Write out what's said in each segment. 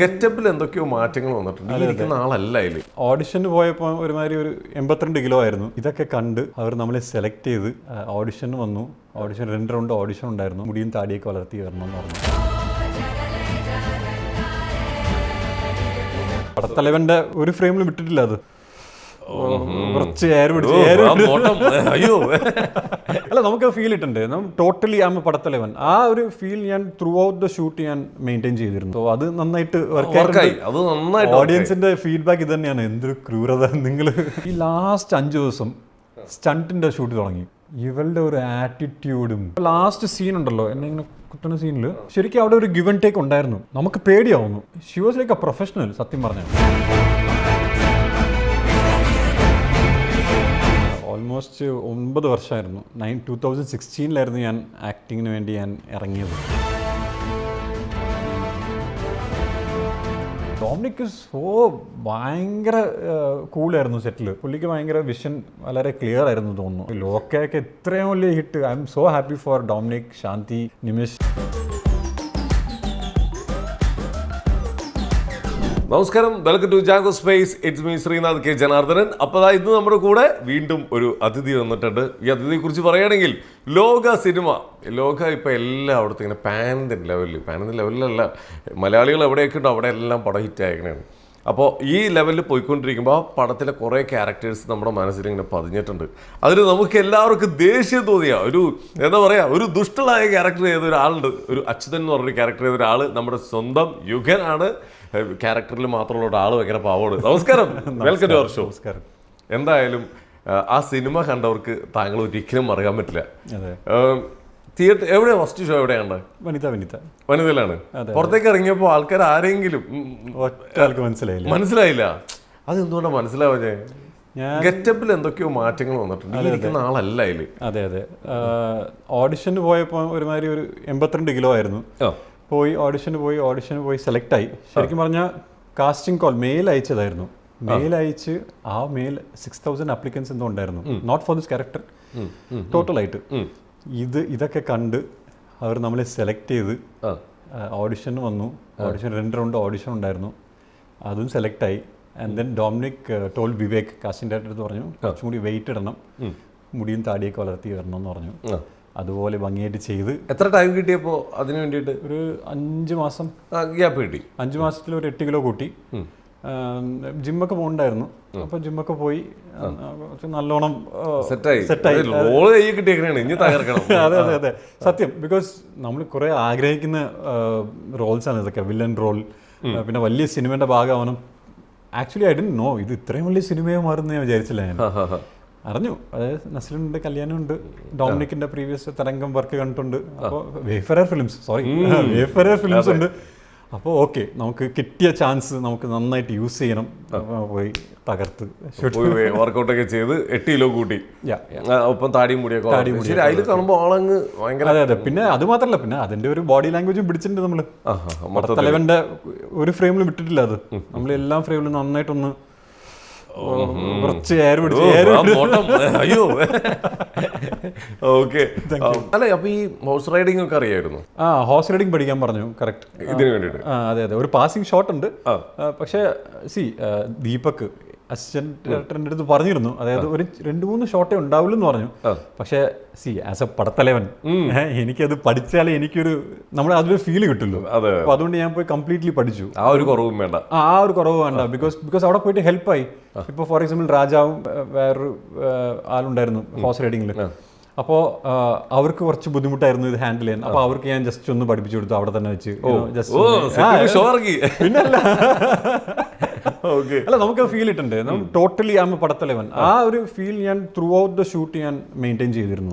ഗെറ്റപ്പിൽ എന്തൊക്കെയോ മാറ്റങ്ങൾ വന്നിട്ടുണ്ട്. ഇരിക്കുന്ന ആളല്ല ഇതിൽ ഓഡിഷന് പോയപ്പോൾ ഒരുമാതിരി ഒരു എൺപത്തിരണ്ട് കിലോ ആയിരുന്നു. ഇതൊക്കെ കണ്ട് അവർ നമ്മളെ സെലക്ട് ചെയ്ത് ഓഡിഷന് വന്നു. ഓഡിഷൻ രണ്ട് റൗണ്ട് ഓഡിഷൻ ഉണ്ടായിരുന്നു. മുടിയും താടിയൊക്കെ വളർത്തി വരണം എന്ന് പറഞ്ഞു. പടത്തലവന്റെ ഒരു ഫ്രെയിമിൽ വിട്ടിട്ടില്ല അത്. കുറച്ച് എയർ പിടിച്ച് എയർ ആ അയ്യോ. അല്ല നമുക്ക് ഫീൽ ഇട്ടുണ്ട്. Totally am Padathalavan. ആ ഒരു ഫീൽ ഞാൻ ത്രൂ ഔട്ട് ദ ഷൂട്ട് ഞാൻ മെയിന്റെയിൻ ചെയ്തിരുന്നു. സോ അത് നന്നായിട്ട് വർക്ക് വർക്കായി അത് നന്നായിട്ട് ഓഡിയൻസിന്റെ ഫീഡ്ബാക്ക് ഇത് തന്നെയാണ്. എന്തൊരു ക്രൂരത. നിങ്ങൾ ഈ ലാസ്റ്റ് അഞ്ച് ദിവസം സ്റ്റണ്ടിന്റെ ഷൂട്ട് തുടങ്ങി. ഇവളുടെ ഒരു ആറ്റിറ്റ്യൂഡും ലാസ്റ്റ് സീൻ ഉണ്ടല്ലോ. എന്നെ ഇങ്ങനെ കുത്തുന്ന സീനിൽ ശരിക്കും അവിടെ ഒരു ഗിവൻ ടേക്ക് ഉണ്ടായിരുന്നു. നമുക്ക് പേടിയാവുന്നു. She was like a professional സത്യം പറഞ്ഞാൽ. ഓൾമോസ്റ്റ് ഒമ്പത് വർഷമായിരുന്നു. നയൻ ടൂ തൗസൻഡ് സിക്സ്റ്റീനിലായിരുന്നു ഞാൻ ആക്ടിങ്ങിന് വേണ്ടി ഞാൻ ഇറങ്ങിയത്. ഡോമിനിക്ക് സോ ഭയങ്കര കൂളായിരുന്നു സെറ്റിൽ പുള്ളിക്ക് ഭയങ്കര വിഷൻ വളരെ ക്ലിയർ ആയിരുന്നു തോന്നുന്നു. ലോക്കയൊക്കെ ഇത്രയും വലിയ hit I'm so happy for Dominic Shanthi Nimish. നമസ്കാരം. Welcome to Jago space it's me Srinath K Janardhanan അപ്പോൾ ഇന്ന് നമ്മുടെ കൂടെ വീണ്ടും ഒരു അതിഥി വന്നിട്ടുണ്ട്. ഈ അതിഥിയെ കുറിച്ച് പറയുകയാണെങ്കിൽ ലോക സിനിമ ലോക ഇപ്പം എല്ലായിടത്തും ഇങ്ങനെ പാനിന്റെ ലെവലിൽ പാനിന്റെ ലെവലിലല്ല മലയാളികൾ എവിടെയൊക്കെ ഉണ്ടോ അവിടെ എല്ലാം പടം ഹിറ്റ് ആയക്കണേണ് അപ്പോൾ ഈ ലെവലിൽ പോയിക്കൊണ്ടിരിക്കുമ്പോൾ ആ പടത്തിലെ കുറേ ക്യാരക്ടേഴ്സ് നമ്മുടെ മനസ്സിൽ ഇങ്ങനെ പതിഞ്ഞിട്ടുണ്ട്. അതിന് നമുക്ക് എല്ലാവർക്കും ദേഷ്യം തോന്നിയ ഒരു എന്താ പറയുക ഒരു ദുഷ്ടളായ ക്യാരക്ടർ ചെയ്ത ഒരാളുണ്ട് ഒരു അച്യുതൻ എന്ന് പറഞ്ഞൊരു ക്യാരക്ടർ ചെയ്ത ഒരാൾ നമ്മുടെ സ്വന്തം യുഗനാണ് ക്യാരക്ടറിൽ മാത്രമുള്ള ഒരാൾ ഭയങ്കര പാവോട് നമസ്കാരം. വെൽക്കം ടു അവർ ഷോ നമസ്കാരം. എന്തായാലും ആ, സിനിമ കണ്ടവർക്ക് താങ്കൾ ഒരിക്കലും മറക്കാൻ പറ്റില്ല. തിയേറ്റർ എവിടെ ഫസ്റ്റ് ഷോ എവിടെയാണ് വനിത വനിത. വനിതയിലാണ്. പുറത്തേക്ക് ഇറങ്ങിയപ്പോൾ ആൾക്കാർ ആരെങ്കിലും മനസ്സിലായില്ല. മനസ്സിലായില്ല. അതെന്തുകൊണ്ടാണ് മനസ്സിലാവേ ഗെറ്റപ്പിൽ എന്തൊക്കെയോ മാറ്റങ്ങൾ വന്നിട്ടുണ്ട്. ആളല്ല അതിൽ. അതെ അതെ. ഓഡിഷന് പോയപ്പോൾ ഒരുമാതിരി ഒരു എൺപത്തിരണ്ട് കിലോ ആയിരുന്നു. പോയി ഓഡിഷന് പോയി ഓഡിഷന് പോയി സെലക്ട് ആയി. ശരിക്കും പറഞ്ഞാൽ കാസ്റ്റിംഗ് കോൾ മെയിൽ അയച്ചതായിരുന്നു. മെയിൽ അയച്ച് ആ മെയിൽ സിക്സ് തൗസൻഡ് അപ്ലിക്കൻസ് എന്തോ ഉണ്ടായിരുന്നു. Not for this character total ആയിട്ട്. ഇത് ഇതൊക്കെ കണ്ട് അവർ നമ്മളെ സെലക്ട് ചെയ്ത് ഓഡിഷന് വന്നു. ഓഡിഷൻ രണ്ട് റൗണ്ട് ഓഡിഷൻ ഉണ്ടായിരുന്നു. അതും സെലക്ട് ആയി. And then Dominic told Vivek casting director എന്ന് പറഞ്ഞു കുറച്ചും കൂടി വെയിറ്റ് ഇടണം. മുടിയും താടിയൊക്കെ വളർത്തി വരണം എന്ന് പറഞ്ഞു. അതുപോലെ ഭംഗിയായിട്ട് ചെയ്ത് എത്ര ടൈം കിട്ടിയപ്പോൾ അതിന് വേണ്ടിയിട്ട്? ഒരു അഞ്ച് മാസം. ഗ്യാപ്പ് കിട്ടി. അഞ്ച് മാസത്തിൽ ഒരു എട്ട് കിലോ കൂട്ടി. ജിമ്മൊക്കെ പോകണ്ടായിരുന്നു. അപ്പോൾ ജിമ്മൊക്കെ പോയി നല്ലോണം സെറ്റായി. സെറ്റായി. ഇനി തകർക്കണം. അതെ അതെ അതെ. സത്യം ബിക്കോസ് നമ്മൾ കുറെ ആഗ്രഹിക്കുന്ന റോൾസ് ആണ് ഇതൊക്കെ. വില്ലൻ റോൾ പിന്നെ വലിയ സിനിമയുടെ ഭാഗമാവണം. ആക്ച്വലി ഐ ഡി നോ ഇത് ഇത്രയും വലിയ സിനിമയെ മാറുന്ന ഞാൻ വിചാരിച്ചില്ല ഞാൻ. അറിഞ്ഞു. അതായത് നസീലിന്റെ കല്യാണം ഉണ്ട് ഡോമിനിക്കിന്റെ പ്രീവിയസ് തരംഗം വർക്ക് കണ്ടിട്ടുണ്ട്. അപ്പോൾ Wayfarer films sorry Wayfarer films ഉണ്ട്. അപ്പോൾ ഓക്കെ നമുക്ക് കിട്ടിയ ചാൻസ് നമുക്ക് നന്നായിട്ട് യൂസ് ചെയ്യണം. പോയി തകർത്ത്. വർക്കൗട്ടൊക്കെ ചെയ്ത് എട്ട് കിലോ കൂട്ടി. ഒപ്പം താടിയും മുടിയൊക്കെ അതിൽ കാണുമ്പോൾ ആളങ്ങ് ഭയങ്കര അതെ അതെ. പിന്നെ അത് മാത്രമല്ല പിന്നെ അതിന്റെ ഒരു ബോഡി ലാംഗ്വേജും പിടിച്ചിട്ടുണ്ട് നമ്മൾ തലവന്റെ ഒരു ഫ്രെയിമിൽ വിട്ടിട്ടില്ല അത്. നമ്മൾ എല്ലാ ഫ്രെയിമിലും നന്നായിട്ടൊന്ന് കുറച്ച് എയർ പിടിച്ച് അയ്യോ. ഓക്കെ. അല്ല അപ്പൊ ഈ ഹോഴ്സ് റൈഡിംഗ് ഒക്കെ അറിയായിരുന്നു? ആ ഹോഴ്സ് റൈഡിംഗ് പഠിക്കാൻ പറഞ്ഞു. കറക്റ്റ് ഇതിന് വേണ്ടിയിട്ട് അതെ അതെ. ഒരു പാസിംഗ് ഷോട്ട് ഉണ്ട്. പക്ഷേ സി ദീപക് അസിസ്റ്റന്റ് ഡയറക്ടറിന്റെ അടുത്ത് പറഞ്ഞിരുന്നു. അതായത് ഒരു രണ്ട് മൂന്ന് ഷോട്ടേ ഉണ്ടാവുള്ളൂ എന്ന് പറഞ്ഞു. പക്ഷേ സി ആസ് എ പടത്തലവൻ എനിക്കത് പഠിച്ചാലേ എനിക്കൊരു നമ്മൾ അതിലൊരു ഫീൽ കിട്ടുള്ളൂ. അപ്പൊ അതുകൊണ്ട് ഞാൻ പോയി കംപ്ലീറ്റ്ലി പഠിച്ചു. ആ ഒരു കുറവും വേണ്ട. ആ ഒരു കുറവ് വേണ്ട. ബിക്കോസ് ബിക്കോസ് അവിടെ പോയിട്ട് ഹെൽപ്പായി ഇപ്പോൾ ഫോർ എക്സാമ്പിൾ രാജാവും വേറൊരു ആളുണ്ടായിരുന്നു ഹോസ് റൈഡിങ്ങിൽ അപ്പോൾ അവർക്ക് കുറച്ച് ബുദ്ധിമുട്ടായിരുന്നു ഇത് ഹാൻഡിൽ ചെയ്യാൻ. അപ്പോൾ അവർക്ക് ഞാൻ ജസ്റ്റ് ഒന്ന് പഠിപ്പിച്ചു കൊടുത്തു അവിടെ തന്നെ വെച്ച്. ഓ. ജസ്റ്റ് പിന്നല്ല. അല്ല നമുക്ക് ഫീൽ ഇട്ടുണ്ട് ടോട്ടലി ആം പടത്തലവൻ. ആ ഒരു ഫീൽ ഞാൻ ത്രൂ ഔട്ട് ദ ഷൂട്ട് ഞാൻ മെയിന്റെയിൻ ചെയ്തിരുന്നു.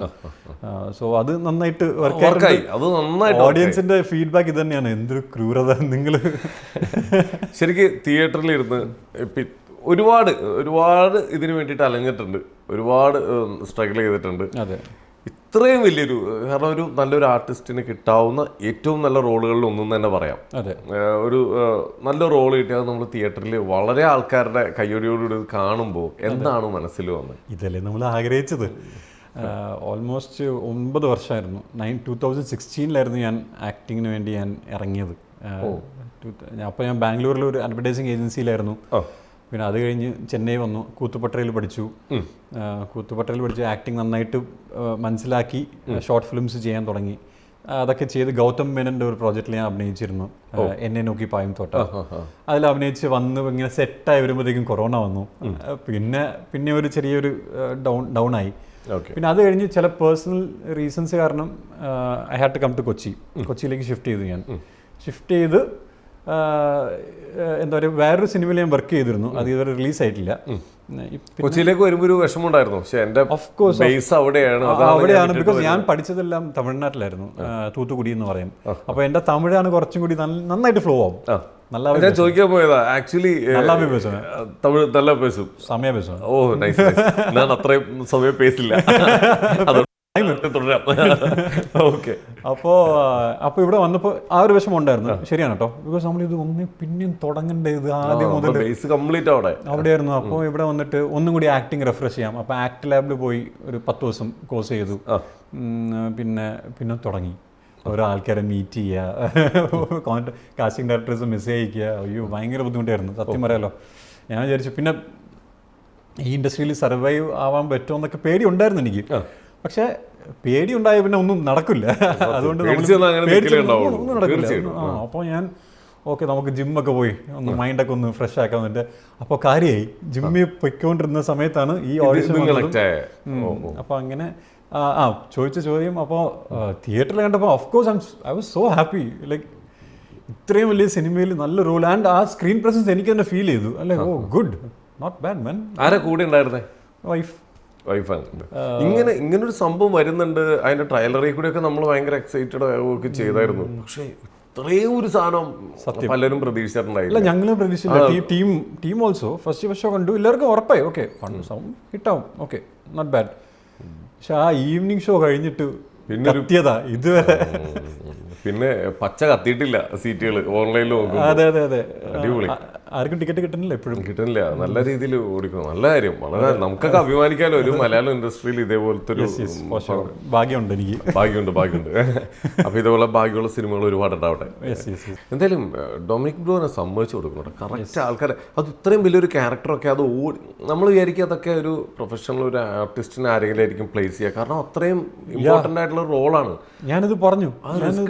സോ അത് നന്നായിട്ട് വർക്ക് വർക്കായി അത് നന്നായിട്ട് ഓഡിയൻസിന്റെ ഫീഡ്ബാക്ക് ഇത് തന്നെയാണ്. എന്തൊരു ക്രൂരത നിങ്ങൾ ശരിക്ക് തിയേറ്ററിൽ ഇരുന്ന് പി- ഒരുപാട് ഒരുപാട് ഇതിനു വേണ്ടിയിട്ട് അലഞ്ഞിട്ടുണ്ട്. ഒരുപാട് സ്ട്രഗിൾ ചെയ്തിട്ടുണ്ട്. അതെ. ഇത്രയും വലിയൊരു കാരണം ഒരു നല്ലൊരു ആർട്ടിസ്റ്റിന് കിട്ടാവുന്ന ഏറ്റവും നല്ല റോളുകളിൽ ഒന്നും തന്നെ പറയാം. അതെ. ഒരു നല്ല റോൾ കിട്ടിയാൽ നമ്മൾ തിയേറ്ററിൽ വളരെ ആൾക്കാരുടെ കയ്യൊടിയോടുകൂടി കാണുമ്പോൾ എന്താണ് മനസ്സിൽ വന്നത്? ഇതല്ലേ നമ്മൾ ആഗ്രഹിച്ചത്. ഓൾമോസ്റ്റ് ഒമ്പത് വർഷമായിരുന്നു. നയൻ ടൂ തൗസൻഡ് സിക്സ്റ്റീനിലായിരുന്നു ഞാൻ ആക്ടിങ്ങിന് വേണ്ടി ഞാൻ ഇറങ്ങിയത്. അപ്പോൾ ഞാൻ ബാംഗ്ലൂരിൽ ഒരു അഡ്വർടൈസിങ് ഏജൻസിയിലായിരുന്നു. പിന്നെ അത് കഴിഞ്ഞ് ചെന്നൈ വന്നു. കൂത്തുപട്ടറയിൽ പഠിച്ചു. കൂത്തുപട്ടയിൽ പഠിച്ച് ആക്ടിങ് നന്നായിട്ട് മനസ്സിലാക്കി ഷോർട്ട് ഫിലിംസ് ചെയ്യാൻ തുടങ്ങി. അതൊക്കെ ചെയ്ത് ഗൗതം മേനന്റെ ഒരു പ്രോജക്റ്റിൽ ഞാൻ അഭിനയിച്ചിരുന്നു. എന്നെ നോക്കി പായും തോട്ട. അതിൽ അഭിനയിച്ച് വന്ന് ഇങ്ങനെ സെറ്റായി വരുമ്പോഴത്തേക്കും കൊറോണ വന്നു. പിന്നെ പിന്നെ ഒരു ചെറിയൊരു ഡൗൺ ഡൗൺ ആയി. പിന്നെ അത് കഴിഞ്ഞ് ചില പേഴ്സണൽ റീസൺസ് കാരണം I had to come to Kochi. കൊച്ചിയിലേക്ക് ഷിഫ്റ്റ് ചെയ്തു ഞാൻ. ഷിഫ്റ്റ് ചെയ്ത് എന്താ പറയുക വേറൊരു സിനിമയിൽ ഞാൻ വർക്ക് ചെയ്തിരുന്നു. അത് ഇതുവരെ റിലീസ് ആയിട്ടില്ല. കൊച്ചിയിലേക്ക് വരുമ്പോൾ ഒരു വിഷമമുണ്ടായിരുന്നു. പക്ഷേ എന്റെ ബേസ് അവിടെയാണ്. അവിടെയാണ് ബിക്കോസ് ഞാൻ പഠിച്ചതെല്ലാം തമിഴ്നാട്ടിലായിരുന്നു. തൂത്തുക്കുടി എന്ന് പറയും. അപ്പോൾ എന്റെ തമിഴാണ് കുറച്ചും കൂടി നന്നായിട്ട് ഫ്ലോ ആവും. നല്ല ഞാൻ ചോദിക്കാൻ പോയതാ. ആക്ച്വലി നല്ല തമിഴ് നല്ല പേസും സമയ പേസും ഓ നൈസ് ഞാൻ അത്രയും സമയം പേസില്ല അതുകൊണ്ട് തുടരാം. ഓക്കെ അപ്പോൾ അപ്പോൾ ഇവിടെ വന്നപ്പോൾ ആ ഒരു വിഷമം ഉണ്ടായിരുന്നു. ശരിയാണ് കേട്ടോ ബിക്കോസ് നമ്മൾ ഇത് ഒന്നും പിന്നെയും തുടങ്ങണ്ടേ ഇത് ആദ്യം മുതൽ ബേസ് കംപ്ലീറ്റ് അവിടെ അവിടെയായിരുന്നു. അപ്പോൾ ഇവിടെ വന്നിട്ട് ഒന്നും കൂടി ആക്ടിങ് റെഫ്രഷ് ചെയ്യാം. അപ്പോൾ ആക്ട് ലാബിൽ പോയി ഒരു പത്ത് ദിവസം കോഴ്സ് ചെയ്തു. പിന്നെ പിന്നെ തുടങ്ങി. ഓരോ ആൾക്കാരെ മീറ്റ് ചെയ്യുക കാസ്റ്റിംഗ് ഡയറക്ടേഴ്സ് മെസ്സേജ് അയക്കുക അയ്യോ ഭയങ്കര ബുദ്ധിമുട്ടായിരുന്നു. സത്യം പറയാലോ. ഞാൻ വിചാരിച്ചു പിന്നെ ഈ ഇൻഡസ്ട്രിയിൽ സർവൈവ് ആവാൻ പറ്റുമോ എന്നൊക്കെ പേടി ഉണ്ടായിരുന്നു എനിക്ക്. പക്ഷേ പേടി ഉണ്ടായ പിന്നെ ഒന്നും നടക്കില്ല. അതുകൊണ്ട് ഒന്നും- നടക്കില്ല. അപ്പോൾ ഞാൻ ഓക്കെ നമുക്ക് ജിമ്മൊക്കെ പോയി. ഒന്ന് മൈൻഡൊക്കെ ഒന്ന് ഫ്രഷ് ആക്കാൻ വേണ്ടി അപ്പോൾ കാര്യമായി ജിമ്മിൽ പൊയ്ക്കൊണ്ടിരുന്ന സമയത്താണ് ഈ ഓഡിഷൻ അപ്പോൾ അങ്ങനെ ആ, ആ ചോദിച്ച ചോദ്യം അപ്പോൾ തിയേറ്ററിൽ കണ്ടപ്പോൾ of course I I was so happy like ഇത്രയും വലിയ സിനിമയിൽ നല്ല റോൾ ആൻഡ് ആ സ്ക്രീൻ പ്രസൻസ് എനിക്ക് തന്നെ ഫീൽ ചെയ്തു. അല്ലേ? Oh good not bad man ആരാ കൂടെ ഉണ്ടായിരുന്നേ? വൈഫ് വൈഫാണ് ഇങ്ങനെ ഇങ്ങനെ ഒരു സംഭവം വരുന്നുണ്ട്. അതിന്റെ ട്രailer-ൽ കൂടെ ഒക്കെ നമ്മൾ ഭയങ്കര എക്സൈറ്റഡ് ആവുകയൊക്കെ ചെയ്തായിരുന്നു. പക്ഷേ ഇത്രയും ഒരു സാധനം പലരും പ്രതീക്ഷിച്ചിട്ടുണ്ടായില്ല. ഞങ്ങളും പ്രതീക്ഷിച്ചില്ല. ടീം ടീം ഓൾസോ ഫസ്റ്റ് വർഷം കണ്ടു. എല്ലാവർക്കും ഉറപ്പായി. ഓക്കെ ഹിറ്റാവും. ഓക്കെ നോട്ട് ബാഡ് പക്ഷെ ആ ഈവനിങ് ഷോ കഴിഞ്ഞിട്ട് പിന്നെ കത്തിയതാ ഇതുവരെ. പിന്നെ പച്ച കത്തിയിട്ടില്ല സീറ്റുകൾ ഓൺലൈനിൽ അതെ അതെ അതെ. അടിപൊളി. ആർക്കും ടിക്കറ്റ് കിട്ടുന്നില്ല എപ്പോഴും. കിട്ടുന്നില്ല. നല്ല രീതിയിൽ ഓടിക്കുന്നു. നല്ല കാര്യം. വളരെ നമുക്കൊക്കെ അഭിമാനിക്കാലോ ഒരു മലയാളം ഇൻഡസ്ട്രിയിൽ ഇതേപോലത്തെ ഒരു ഭാഗ്യമുണ്ട് എനിക്ക്. ഭാഗ്യമുണ്ട് ഭാഗ്യമുണ്ട്. അപ്പൊ ഇതേപോലെ ഭാഗ്യമുള്ള സിനിമകൾ ഒരുപാട് ഉണ്ടാവട്ടെ? എന്തായാലും ഡൊമിനിക് ബ്രോനെ സമ്മതിച്ചു കൊടുക്കണം കറക്റ്റ് ആൾക്കാരെ. അത് ഇത്രയും വലിയൊരു ക്യാരക്ടറൊക്കെ അത് ഓടി നമ്മൾ വിചാരിക്കുക അതൊക്കെ ഒരു പ്രൊഫഷണൽ ഒരു ആർട്ടിസ്റ്റിനെ ആരെങ്കിലും ആയിരിക്കും പ്ലേസ് ചെയ്യുക. കാരണം അത്രയും ഇമ്പോർട്ടന്റ് ആയിട്ടുള്ള റോളാണ് ഞാനിത് പറഞ്ഞു.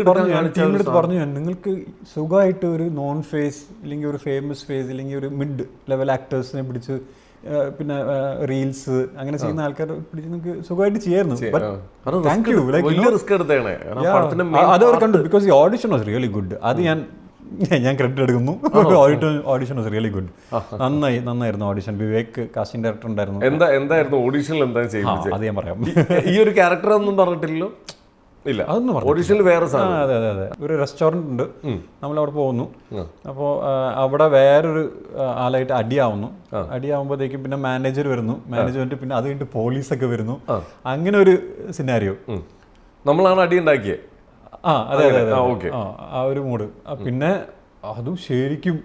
പറഞ്ഞു. ഞാൻ ടീമിനടുത്ത് പറഞ്ഞു. നിങ്ങൾക്ക് സുഖമായിട്ട് ഒരു നോൺ ഫേസ് അല്ലെങ്കിൽ ഒരു ഫേമസ് ഫേസ് അല്ലെങ്കിൽ ഒരു മിഡ് ലെവൽ ആക്ടേഴ്സിനെ പിടിച്ച് പിന്നെ റീൽസ് അങ്ങനെ ചെയ്യുന്ന ആൾക്കാരെ പിടിച്ച് നമുക്ക് സുഖമായിട്ട് ചെയ്യായിരുന്നു. അത് അവർ കണ്ടു ബിക്കോസ് ഈ ഓഡിഷൻ വാസ് റിയലി ഗുഡ് അത് ഞാൻ ഞാൻ ക്രെഡിറ്റ് എടുക്കുന്നു. Audition audition was really good നന്നായി നന്നായിരുന്നു ഓഡിഷൻ വിവേക് കാസ്റ്റിംഗ് ഡയറക്ടർ ഉണ്ടായിരുന്നു. എന്താ എന്തായിരുന്നു ഓഡിഷനിൽ എന്താ ചെയ്യുന്നത് അത് ഞാൻ പറയാം. ഈ ഒരു ക്യാരക്ടർ ഒന്നും പറഞ്ഞിട്ടില്ലല്ലോ? ഇല്ല. അതൊന്നും. ഓഡീഷനിൽ വേറെ സാധനം. അതെ അതെ അതെ. ഒരു റെസ്റ്റോറന്റ് ഉണ്ട്. നമ്മൾ അവിടെ പോകുന്നു. അപ്പോൾ അവിടെ വേറൊരു ആളായിട്ട് അടിയാവുന്നു. അടിയാവുമ്പോഴത്തേക്കും പിന്നെ മാനേജർ വരുന്നു. മാനേജർ വന്നിട്ട് പിന്നെ അത് കഴിഞ്ഞിട്ട് പോലീസൊക്കെ വരുന്നു. അങ്ങനെ ഒരു സിനാരിയോ നമ്മളാണ് അടി ഉണ്ടാക്കിയത് ആ അതെ അതെ അതെ ആ, ഒരു മൂഡ്. പിന്നെ അതും ശരിക്കും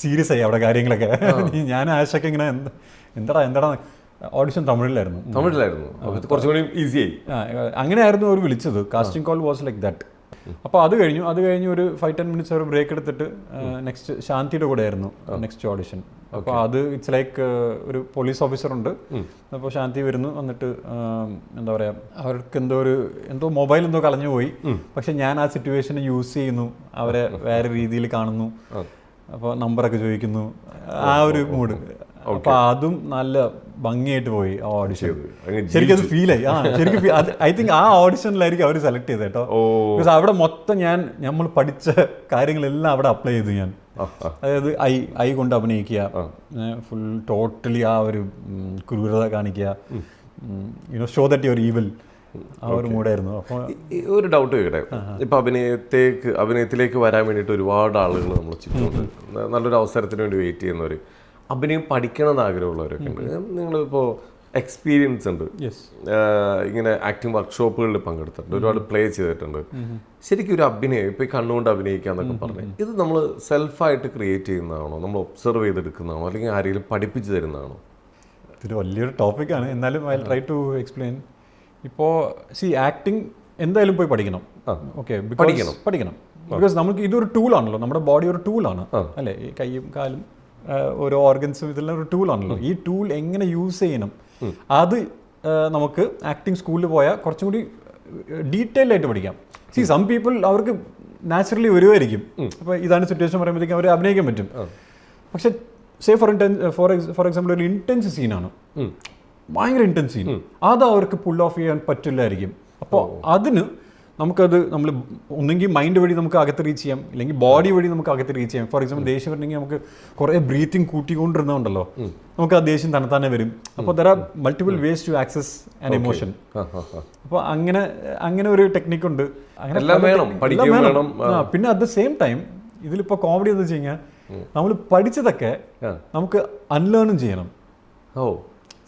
സീരിയസ് ആയി അവിടെ കാര്യങ്ങളൊക്കെ. ഞാൻ ആശയൊക്കെ ഇങ്ങനെ എന്താ എന്താടാ എന്താടാ ഓഡിഷൻ തമിഴിലായിരുന്നു. തമിഴിലായിരുന്നു. കുറച്ചുകൂടി ഇത് കുറച്ചും ഈസി ആയി. ആ, അങ്ങനെയായിരുന്നു അവർ വിളിച്ചത്. Casting call was like that അപ്പോൾ അത് കഴിഞ്ഞു. അത് കഴിഞ്ഞ് ഒരു ഫൈവ് ടെൻ മിനിറ്റ്സ് ഒരു ബ്രേക്ക് എടുത്തിട്ട് നെക്സ്റ്റ് ശാന്തിയുടെ കൂടെ ആയിരുന്നു നെക്സ്റ്റ് ഓഡിഷൻ അപ്പോൾ അത് ഇറ്റ്സ് ലൈക്ക് ഒരു പോലീസ് ഓഫീസർ ഉണ്ട്. അപ്പോൾ ശാന്തി വരുന്നു. വന്നിട്ട് എന്താ പറയുക അവർക്ക് എന്തോ ഒരു എന്തോ മൊബൈൽ എന്തോ കളഞ്ഞു പോയി. പക്ഷെ ഞാൻ ആ സിറ്റുവേഷൻ യൂസ് ചെയ്യുന്നു. അവരെ വേറെ രീതിയിൽ കാണുന്നു. അപ്പോൾ നമ്പറൊക്കെ ചോദിക്കുന്നു. ആ ഒരു മൂഡ് അപ്പോൾ അതും നല്ല ഭംഗിയായിട്ട് പോയി ആ ഓഡിഷൻ ശരിക്കും അത് ഫീൽ ആയി. ആ ശരിക്കും ഐ തിങ്ക് ആ ഓഡിഷനിലായിരിക്കും അവർ സെലക്ട് ചെയ്തത് കേട്ടോ. ബിക്കോസ് അവിടെ മൊത്തം ഞാൻ നമ്മൾ പഠിച്ച കാര്യങ്ങളെല്ലാം അവിടെ അപ്ലൈ ചെയ്തു ഞാൻ. അതായത് ഐ ഐ കൊണ്ട് അഭിനയിക്കുക ഫുൾ ടോട്ടലി ആ ഒരു ക്രൂരത കാണിക്കുക you know show that your evil ആ ഒരു മൂഡായിരുന്നു. അപ്പോൾ ഒരു ഡൗട്ട് കേട്ടെ ഇപ്പൊ അഭിനയത്തേക്ക് അഭിനയത്തിലേക്ക് വരാൻ വേണ്ടിയിട്ട് ഒരുപാട് ആളുകൾ നമ്മൾ ചുറ്റുമുണ്ട്. നല്ലൊരു അവസരത്തിന് വേണ്ടി വെയിറ്റ് ചെയ്യുന്നവർ അഭിനയം പഠിക്കണം എന്ന് ആഗ്രഹമുള്ളവരൊക്കെ ഉണ്ട് നിങ്ങളിപ്പോൾ എക്സ്പീരിയൻസ് ഉണ്ട്. ഇങ്ങനെ ആക്ടിങ് വർക്ക്ഷോപ്പുകളിൽ പങ്കെടുത്തിട്ടുണ്ട്. ഒരുപാട് പ്ലേ ചെയ്തിട്ടുണ്ട്. ശരിക്കും ഒരു അഭിനയം ഇപ്പോൾ ഈ കണ്ണുകൊണ്ട് അഭിനയിക്കുക എന്നൊക്കെ പറഞ്ഞു ഇത് നമ്മൾ സെൽഫായിട്ട് ക്രിയേറ്റ് ചെയ്യുന്നതാണോ? നമ്മൾ ഒബ്സർവ് ചെയ്തെടുക്കുന്നതാണോ? അല്ലെങ്കിൽ ആരെങ്കിലും പഠിപ്പിച്ചു തരുന്നതാണോ? ഇതൊരു വലിയൊരു ടോപ്പിക്കാണ് എന്നാലും ഐ ട്രൈ ടു എക്സ്പ്ലെയിൻ ഇപ്പോൾ സി ആക്ടിങ് എന്തായാലും പോയി പഠിക്കണം. ഓക്കെ പഠിക്കണം. പഠിക്കണം. ബിക്കോസ് നമുക്ക് ഇതൊരു ടൂളാണല്ലോ നമ്മുടെ ബോഡി ഒരു ടൂളാണ് അല്ലേ? ഈ കൈയും കാലും. ഓരോ ഓർഗൻസും ഇതെല്ലാം ഒരു ടൂളാണല്ലോ ഈ ടൂൾ എങ്ങനെ യൂസ് ചെയ്യണം? അത് നമുക്ക് ആക്ടിങ് സ്കൂളിൽ പോയാൽ കുറച്ചും കൂടി ഡീറ്റെയിൽ ആയിട്ട് പഠിക്കാം. സി സം പീപ്പിൾ അവർക്ക് നാച്ചുറലി വരുമായിരിക്കും അപ്പോൾ ഇതാണ് സിറ്റുവേഷൻ പറയുമ്പോഴത്തേക്കും അവർ അഭിനയിക്കാൻ പറ്റും. പക്ഷെ say for intense for for example ഒരു ഇന്റൻസ് സീനാണ് ഭയങ്കര ഇന്റൻസ് സീൻ അത് അവർക്ക് പുൾ ഓഫ് ചെയ്യാൻ പറ്റില്ലായിരിക്കും. അപ്പോൾ അതിന് നമുക്കത് നമ്മൾ ഒന്നെങ്കിൽ മൈൻഡ് വഴി നമുക്ക് അകത്ത് റീച്ച് ചെയ്യാം. അല്ലെങ്കിൽ ബോഡി വഴി നമുക്ക് അകത്ത് റീച്ച് ചെയ്യാം. ഫോർ എക്സാമ്പിൾ ദേഷ്യം വരണമെങ്കിൽ നമുക്ക് കുറേ ബ്രീത്തിങ് കൂട്ടിക്കൊണ്ടിരുന്നുണ്ടല്ലോ നമുക്ക് ആ ദേഷ്യം തണുത്താനെ വരും. അപ്പോൾ there are multiple ways to access an ah. അപ്പോൾ അങ്ങനെ അങ്ങനെ ഒരു ടെക്നിക് ഉണ്ട്. അങ്ങനെ പിന്നെ അറ്റ് ദ സെയിം ടൈം ഇതിലിപ്പോൾ കോമഡി എന്ന് വെച്ച് കഴിഞ്ഞാൽ നമ്മൾ പഠിച്ചതൊക്കെ. നമുക്ക് അൺലേണും ചെയ്യണം. ഓ.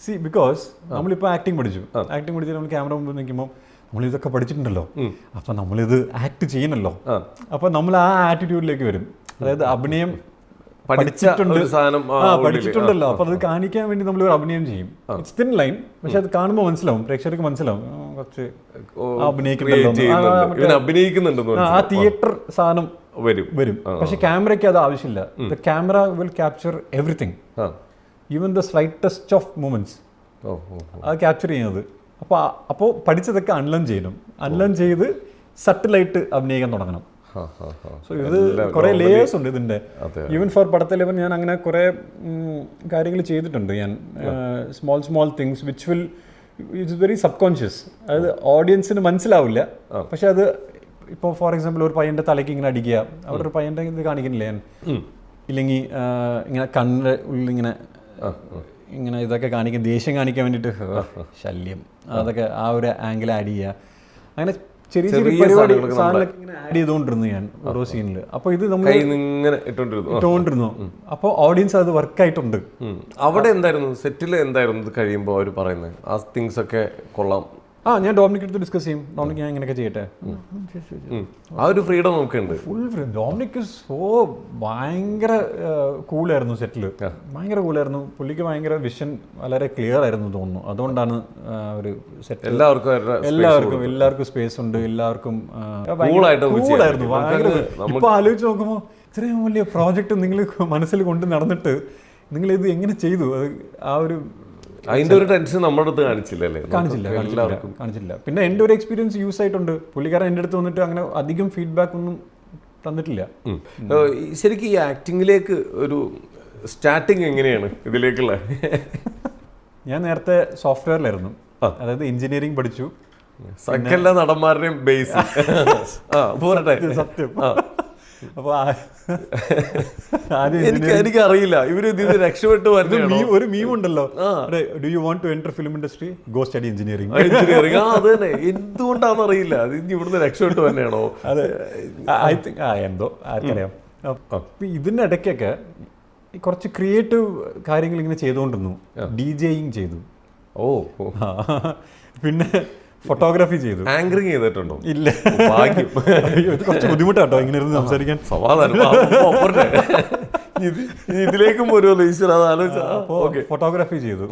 സി ബിക്കോസ് നമ്മളിപ്പോൾ ആക്ടിങ് പഠിച്ചു. ആക്ടിങ് പഠിച്ചിട്ട് നമ്മൾ ക്യാമറ മുമ്പിൽ നിൽക്കുമ്പോൾ നമ്മൾ ഇതൊക്കെ പഠിച്ചിട്ടുണ്ടല്ലോ അപ്പൊ നമ്മളിത് ആക്ട് ചെയ്യണല്ലോ. അപ്പൊ നമ്മൾ ആ ആറ്റിറ്റ്യൂഡിലേക്ക് വരും. അതായത് അഭിനയം പഠിച്ചിട്ടുണ്ട്. പഠിച്ചിട്ടുണ്ടല്ലോ. അപ്പൊ അത് കാണിക്കാൻ വേണ്ടി നമ്മൾ ഒരു അഭിനയം ചെയ്യും. ഇറ്റ്സ് തിൻ ലൈൻ പക്ഷെ അത് കാണുമ്പോൾ മനസ്സിലാവും. പ്രേക്ഷകർക്ക് മനസ്സിലാവും. കുറച്ച് ചെയ്യുന്നുണ്ട്. ആ, തിയേറ്റർ സാധനം വരും. വരും. പക്ഷെ ക്യാമറയ്ക്ക് അത് ആവശ്യമില്ല. The camera will capture everything even the slightest of moments അത് ക്യാപ്ചർ ചെയ്യുന്നത്. അപ്പോൾ അപ്പോൾ പഠിച്ചതൊക്കെ അൺലേൺ ചെയ്യണം അൺലേൺ ചെയ്ത് സട്ടിലായിട്ട് അഭിനയിക്കാൻ തുടങ്ങണം. സോ ഇത് കുറേ ലേയേഴ്സ് ഉണ്ട് ഇതിന്റെ. ഈവൻ ഫോർ പടത്തിൽ ഇവൻ ഞാൻ അങ്ങനെ കുറേ കാര്യങ്ങൾ ചെയ്തിട്ടുണ്ട് ഞാൻ. Small small things which will it's very subconscious അതായത് ഓഡിയൻസിന് മനസ്സിലാവില്ല. പക്ഷെ അത് ഇപ്പോൾ ഫോർ എക്സാമ്പിൾ ഒരു പയ്യന്റെ തലയ്ക്ക് ഇങ്ങനെ അടിക്കുക. അവിടെ ഒരു പയ്യന്റെ ഇത് കാണിക്കുന്നില്ലേ? ഞാൻ ഇല്ലെങ്കിൽ ഇങ്ങനെ കണ്ണിൽ ഇങ്ങനെ ഇങ്ങനെ ഇതൊക്കെ കാണിക്കാൻ ദേഷ്യം കാണിക്കാൻ വേണ്ടിയിട്ട് ശല്യം. അതൊക്കെ ആ ഒരു ആംഗിൾ ആഡ് ചെയ്യുക. അങ്ങനെ ചെറിയ ചെറിയ പരിപാടി സാധനങ്ങളൊക്കെ ഇങ്ങനെ ആഡ് ചെയ്തുകൊണ്ടിരുന്നു ഞാൻ ഓരോ സീനിൽ അപ്പോൾ ഇത് നമ്മൾ ഇങ്ങനെ ഇട്ടുകൊണ്ടിരുന്നു. അപ്പോൾ ഓഡിയൻസ് അത് വർക്കായിട്ടുണ്ട്. അവിടെ എന്തായിരുന്നു? സെറ്റിൽ എന്തായിരുന്നു കഴിയുമ്പോൾ അവർ പറയുന്നത്? ആ തിങ്സ് ഒക്കെ കൊള്ളാം. ആ ഞാൻ ഡോമിനിക് എടുത്ത് ഡിസ്കസ് ചെയ്യും. ഡോമിനിക് ഞാൻ ഇങ്ങനെയൊക്കെ ചെയ്യട്ടെ. ആ ഒരു ഫ്രീഡം നമുക്കുണ്ട്. ഫുൾ ഫ്രീ ഡോമിനിക് സോ ഭയങ്കര കൂളായിരുന്നു സെറ്റിൽ ഭയങ്കര കൂളായിരുന്നു പുള്ളിക്ക് ഭയങ്കര വിഷൻ വളരെ ക്ലിയർ ആയിരുന്നു തോന്നുന്നു. അതുകൊണ്ടാണ് ആ, ഒരു സെറ്റ് എല്ലാവർക്കും എല്ലാവർക്കും എല്ലാവർക്കും സ്പേസ് ഉണ്ട്. എല്ലാവർക്കും. ഭയങ്കര നമുക്കങ്ങ് ഇപ്പൊ ആലോചിച്ച് നോക്കുമ്പോൾ ഇത്രയും വലിയ പ്രോജക്റ്റ് നിങ്ങൾ മനസ്സിൽ കൊണ്ട് നടന്നിട്ട് നിങ്ങൾ ഇത് എങ്ങനെ ചെയ്തു? അത് ആ ഒരു അതിന്റെ ഒരു ടെൻഷൻ നമ്മുടെ അടുത്ത് കാണിച്ചില്ലല്ലേ കാണിച്ചില്ല കാണിച്ചില്ല പിന്നെ എന്റെ ഒരു എക്സ്പീരിയൻസ് യൂസ് ആയിട്ടുണ്ട്. പുള്ളിക്കാരൻ എന്റെ അടുത്ത് വന്നിട്ട് അങ്ങനെ അധികം ഫീഡ്ബാക്ക് ഒന്നും തന്നിട്ടില്ല. ശരിക്കും ഈ ആക്ടിങ്ങിലേക്ക് ഒരു സ്റ്റാർട്ടിങ് എങ്ങനെയാണ് ഇതിലേക്കുള്ള? ഞാൻ നേരത്തെ സോഫ്റ്റ്വെയറിലായിരുന്നു അതായത് എഞ്ചിനീയറിംഗ് പഠിച്ചു. സകല നടന്മാരുടെയും ബേസ് ആ പോരട്ടെ. സത്യം അപ്പോൾ എനിക്ക് എനിക്ക് അറിയില്ല ഇവർ ഇതിന് രക്ഷപ്പെട്ട് ഒരു ഒരു മീം ഉണ്ടല്ലോ. Do you want to enter film industry go study engineering engineering ആ അത് തന്നെ. എന്തുകൊണ്ടാണെന്ന് അറിയില്ല അത് ഇനി ഇവിടുന്ന് രക്ഷപ്പെട്ട് തന്നെയാണോ? അതെ. ഐ തിങ്ക് ആ എന്തോ ആർക്കറിയാം. ഇതിന്റെ ഇടയ്ക്കൊക്കെ കുറച്ച് ക്രിയേറ്റീവ് കാര്യങ്ങൾ ഇങ്ങനെ ചെയ്തുകൊണ്ടിരുന്നു. ഡി ജെയിങ് ചെയ്തു. ഓ. പിന്നെ ഫോട്ടോഗ്രാഫി ചെയ്തു. ആങ്കറിങ് ചെയ്തിട്ടുണ്ടോ? ഇല്ല. ഭാഗ്യം. ഇത് കുറച്ച് ബുദ്ധിമുട്ടാട്ടോ ഇങ്ങനെ ഇരുന്ന് സംസാരിക്കാൻ. സമാധാനം. ഇതിലേക്കും അപ്പോൾ ഫോട്ടോഗ്രാഫി ചെയ്തു.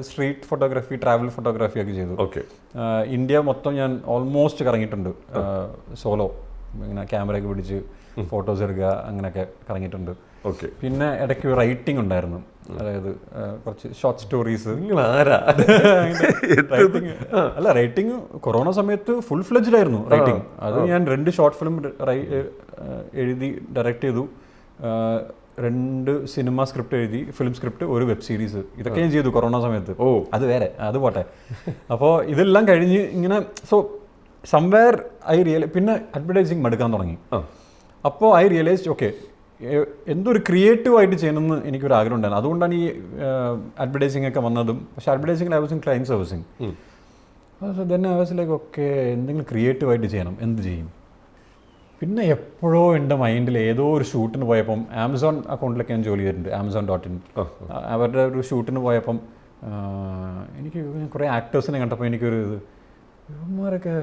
സ്ട്രീറ്റ് ഫോട്ടോഗ്രാഫി ട്രാവൽ ഫോട്ടോഗ്രാഫി ഒക്കെ ചെയ്തു. ഓക്കെ. ഇന്ത്യ മൊത്തം ഞാൻ ഓൾമോസ്റ്റ് കറങ്ങിയിട്ടുണ്ട്. സോളോ. ഇങ്ങനെ ക്യാമറയൊക്കെ പിടിച്ച് ഫോട്ടോസ് എടുക്കുക അങ്ങനെയൊക്കെ കറങ്ങിയിട്ടുണ്ട്. ഓക്കെ പിന്നെ ഇടയ്ക്ക് റൈറ്റിംഗ് ഉണ്ടായിരുന്നു. അതായത് കുറച്ച് ഷോർട്ട് സ്റ്റോറീസ് നിങ്ങൾ ആരാ റൈറ്റിംഗ് അല്ല റൈറ്റിംഗ് കൊറോണ സമയത്ത് ഫുൾ ഫ്ലെജ്ഡ് ആയിരുന്നു റൈറ്റിംഗ് അത് ഞാൻ രണ്ട് ഷോർട്ട് ഫിലിം എഴുതി ഡയറക്റ്റ് ചെയ്തു. രണ്ട് സിനിമ സ്ക്രിപ്റ്റ് എഴുതി ഫിലിം സ്ക്രിപ്റ്റ് ഒരു വെബ് സീരീസ് ഇതൊക്കെ ഞാൻ ചെയ്തു കൊറോണ സമയത്ത്. ഓ. അത് വേറെ അത് പോട്ടെ. അപ്പോൾ ഇതെല്ലാം കഴിഞ്ഞ് ഇങ്ങനെ സോ സംവെയർ ഐ റിയൽ പിന്നെ അഡ്വർടൈസിങ് മടുക്കാൻ തുടങ്ങി. അപ്പോൾ ഐ റിയലൈസ് ഓക്കെ എന്തൊരു ക്രിയേറ്റീവായിട്ട് ചെയ്യണമെന്ന് എനിക്കൊരു ആഗ്രഹം ഉണ്ടായിരുന്നു. അതുകൊണ്ടാണ് ഈ അഡ്വർടൈസിംഗ് ഒക്കെ വന്നതും. പക്ഷേ advertising I was in client servicing then I was like okay എന്തെങ്കിലും ക്രിയേറ്റീവായിട്ട് ചെയ്യണം. എന്ത് ചെയ്യും? പിന്നെ എപ്പോഴോ എന്റെ മൈൻഡിൽ ഏതോ ഒരു ഷൂട്ടിന് പോയപ്പം ആമസോൺ അക്കൗണ്ടിലൊക്കെ ഞാൻ ജോലി ചെയ്തിട്ടുണ്ട്. ആമസോൺ ഡോട്ട് ഇൻ അവരുടെ ഒരു ഷൂട്ടിന് പോയപ്പം എനിക്ക് കുറേ ആക്ടേഴ്സിനെ കണ്ടപ്പോൾ എനിക്കൊരു ഇത്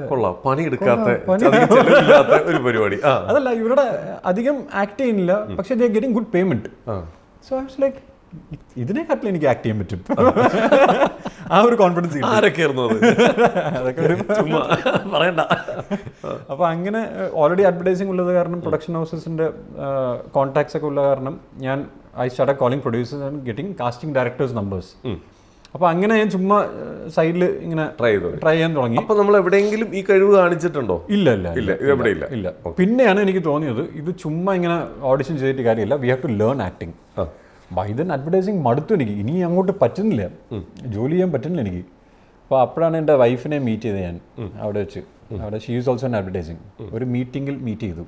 കൊള്ളാം. പണിയെടുക്കാത്ത ഒരു പരിപാടി. അതല്ല ഇവരുടെ അധികം ആക്ട് ചെയ്യുന്നില്ല. പക്ഷെ they getting good payment so I was like ഇതിനെക്കാട്ടിൽ എനിക്ക് ആക്ട് ചെയ്യാൻ പറ്റും. ആ ഒരു കോൺഫിഡൻസ് പറയണ്ട. അപ്പൊ അങ്ങനെ ഓൾറെഡി അഡ്വർടൈസിംഗ് ഉള്ളത് കാരണം പ്രൊഡക്ഷൻ ഹൗസസിന്റെ കോൺടാക്ട്സ് ഒക്കെ ഉള്ള കാരണം ഞാൻ I start calling producers and getting casting directors numbers അപ്പോൾ അങ്ങനെ ഞാൻ ചുമ്മാ സൈഡിൽ ഇങ്ങനെ ട്രൈ ചെയ്തു ട്രൈ ചെയ്യാൻ തുടങ്ങി. അപ്പൊ നമ്മൾ എവിടെയെങ്കിലും ഈ കഴിവ് കാണിച്ചിട്ടുണ്ടോ? ഇല്ല ഇല്ല ഇല്ല ഇത് ഇല്ല? ഇല്ല. പിന്നെയാണ് എനിക്ക് തോന്നിയത് ഇത് ചുമ്മാ ഇങ്ങനെ ഓഡിഷൻ ചെയ്തിട്ട് കാര്യമില്ല. We have to learn acting by then by then advertising മടുത്തു എനിക്ക്. ഇനി അങ്ങോട്ട് പറ്റുന്നില്ല. ജോലി ചെയ്യാൻ പറ്റുന്നില്ല എനിക്ക്. അപ്പോൾ അപ്പോഴാണ് എന്റെ വൈഫിനെ മീറ്റ് ചെയ്തത് ഞാൻ അവിടെ വെച്ച്. അവിടെ she is also in advertising ഒരു മീറ്റിംഗിൽ മീറ്റ് ചെയ്തു.